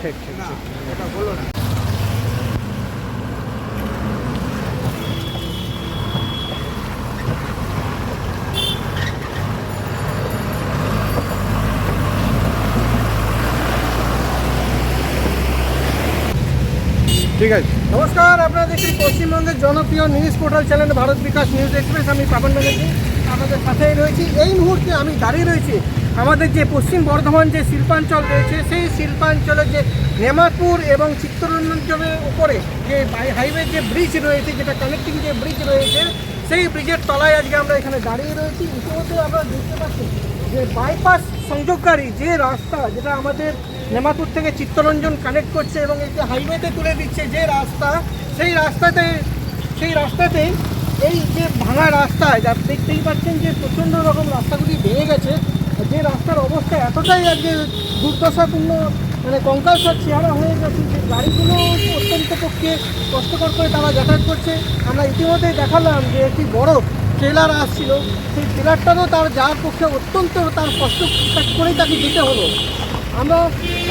ঠিক ঠিক না ঠিক এটা বলো না ঠিক আছে। নমস্কার, আপনারা দেখছেন পশ্চিমবঙ্গের জনপ্রিয় news portal channel Bharat Bikash news express. আমি পাবন ব্যানার্জি, আপনাদের সাথেই রয়েছি। এই মুহূর্তে আমি দাঁড়িয়ে রয়েছি আমাদের যে পশ্চিম বর্ধমান যে শিল্পাঞ্চল রয়েছে, সেই শিল্পাঞ্চলের যে নেমাপুর এবং চিত্তরঞ্জনের উপরে যে হাইওয়ে যে ব্রিজ রয়েছে, যেটা কানেক্টিং যে ব্রিজ রয়েছে, সেই ব্রিজের তলায় আজকে আমরা এখানে দাঁড়িয়ে রয়েছি। ইতিমধ্যে আমরা দেখতে পাচ্ছি যে বাইপাস সংযোগকারী, যে রাস্তা যেটা আমাদের নেমাপুর থেকে চিত্তরঞ্জন কানেক্ট করছে এবং যে হাইওয়েতে তুলে দিচ্ছে যে রাস্তা, সেই রাস্তাতে সেই রাস্তাতে এই যে ভাঙা রাস্তায় যা দেখতেই পাচ্ছেন যে প্রচণ্ড রকম রাস্তাগুলি ভেঙে গেছে, যে রাস্তার অবস্থা এতটাই আজকে দুর্দশাপূর্ণ মানে কঙ্কাল সব চেহারা হয়ে গেছে যে গাড়িগুলো অত্যন্ত পক্ষে কষ্টকর করে তারা যাতায়াত করছে। আমরা ইতিমধ্যেই দেখালাম যে একটি বড় ট্রেলার আসছিল, সেই ট্রেলারটারও তার যাওয়ার পক্ষে অত্যন্ত তার কষ্ট করেই তাকে দিতে হলো। আমরা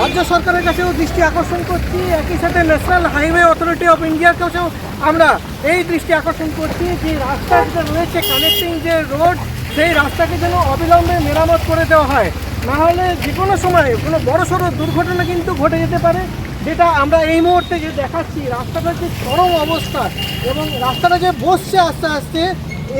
রাজ্য সরকারের কাছেও দৃষ্টি আকর্ষণ করছি, একই সাথে ন্যাশনাল হাইওয়ে অথরিটি অফ ইন্ডিয়ার কাছেও আমরা এই দৃষ্টি আকর্ষণ করছি যে রাস্তা যেটা রয়েছে কানেক্টিং যে রোড সেই রাস্তাকে যেন অবিলম্বে মেরামত করে দেওয়া হয়। না হলে যে কোনো সময় কোনো বড় সড়ো দুর্ঘটনা কিন্তু ঘটে যেতে পারে, যেটা আমরা এই মুহূর্তে যে দেখাচ্ছি রাস্তাটার যে চরম অবস্থা এবং রাস্তাটা যে বসছে আস্তে আস্তে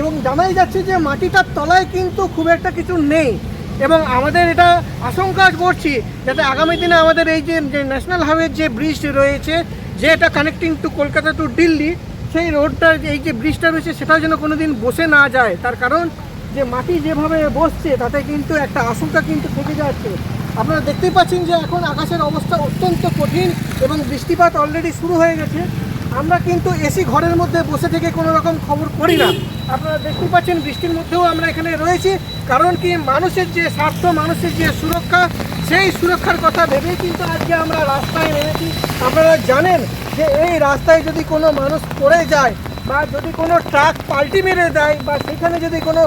এবং জানাই যাচ্ছে যে মাটিটার তলায় কিন্তু খুব একটা কিছু নেই। এবং আমাদের এটা আশঙ্কা করছি যাতে আগামী দিনে আমাদের এই যে ন্যাশনাল হাইওয়ের যে ব্রিজ রয়েছে, যে এটা connecting to Kolkata to Delhi, সেই রোডটা এই যে ব্রিজটা রয়েছে, সেটাও যেন কোনো দিন বসে না যায়। তার কারণ যে মাটি যেভাবে বসছে, তাতে কিন্তু একটা আশঙ্কা কিন্তু থেকে যাচ্ছে। আপনারা দেখতেই পাচ্ছেন যে এখন আকাশের অবস্থা অত্যন্ত কঠিন এবং বৃষ্টিপাত অলরেডি শুরু হয়ে গেছে। আমরা কিন্তু এসি ঘরের মধ্যে বসে থেকে কোনো রকম খবর করি না। আপনারা দেখতে পাচ্ছেন, বৃষ্টির মধ্যেও আমরা এখানে রয়েছি। কারণ কি, মানুষের যে স্বার্থ, মানুষের যে সুরক্ষা, সেই সুরক্ষার কথা ভেবেই কিন্তু আজকে আমরা রাস্তায় নেমেছি। আপনারা জানেন যে এই রাস্তায় যদি কোনো মানুষ পড়ে যায় বা যদি কোনো ট্রাক পাল্টি মেরে দেয় বা সেখানে যদি কোনো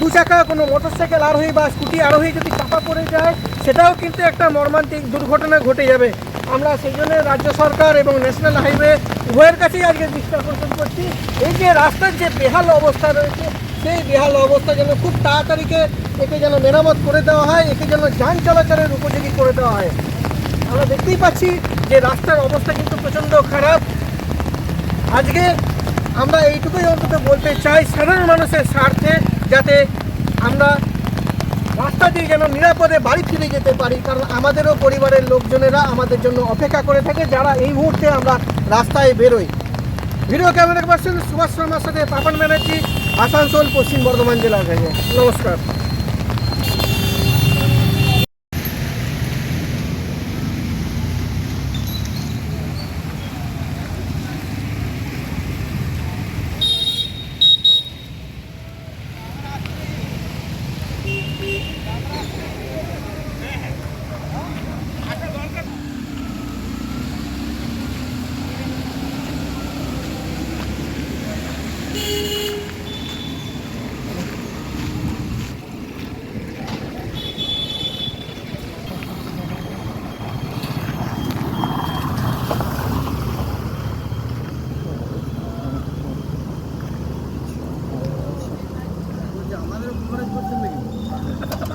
দু চাকা কোনো মোটরসাইকেল আরোহী বা স্কুটি আরোহী যদি চাপা পড়ে যায়, সেটাও কিন্তু একটা মর্মান্তিক দুর্ঘটনা ঘটে যাবে। আমরা সেই জন্য রাজ্য সরকার এবং ন্যাশনাল হাইওয়ে উভয়ের কাছেই আজকে দৃষ্টি আকর্ষণ করছি। এই যে রাস্তার যে বেহাল অবস্থা রয়েছে, সেই বেহাল অবস্থা যেন খুব তাড়াতাড়িকে একে যেন মেরামত করে দেওয়া হয়, একে যেন যান চলাচলের উপযোগী করে দেওয়া হয়। আমরা দেখতেই পাচ্ছি যে রাস্তার অবস্থা কিন্তু প্রচণ্ড খারাপ। আজকে আমরা এইটুকুই অন্তত বলতে চাই, সাধারণ মানুষের স্বার্থে যাতে আমরা রাস্তা দিয়ে যেন নিরাপদে বাড়ি ফিরে যেতে পারি, কারণ আমাদেরও পরিবারের লোকজনেরা আমাদের জন্য অপেক্ষা করে থাকে যারা এই মুহূর্তে আমরা রাস্তায় বেরোই। ভিডিও ক্যামেরা পার্সন সুভাষ শর্মার সাথে পাপন ব্যানার্জি, আসানসোল, পশ্চিম বর্ধমান জেলা থেকে নমস্কার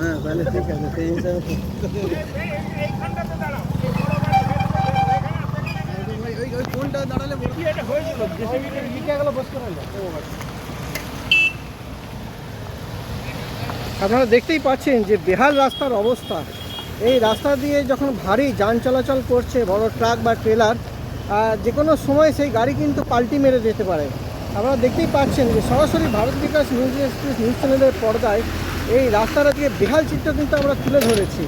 হ্যাঁ ঠিক আছে, সেই আপনারা দেখতেই পাচ্ছেন যে বেহাল রাস্তার অবস্থা। এই রাস্তা দিয়ে যখন ভারী যান চলাচল করছে, বড় ট্রাক বা ট্রেলার যে কোনো সময় সেই গাড়ি কিন্তু পাল্টি মেরে যেতে পারে। আপনারা দেখতেই পাচ্ছেন যে সরাসরি Bharat Bikash news express news চ্যানেলের পর্দায় এই রাস্তার আজকে বেহাল চিত্র কিন্তু আমরা তুলে ধরেছি।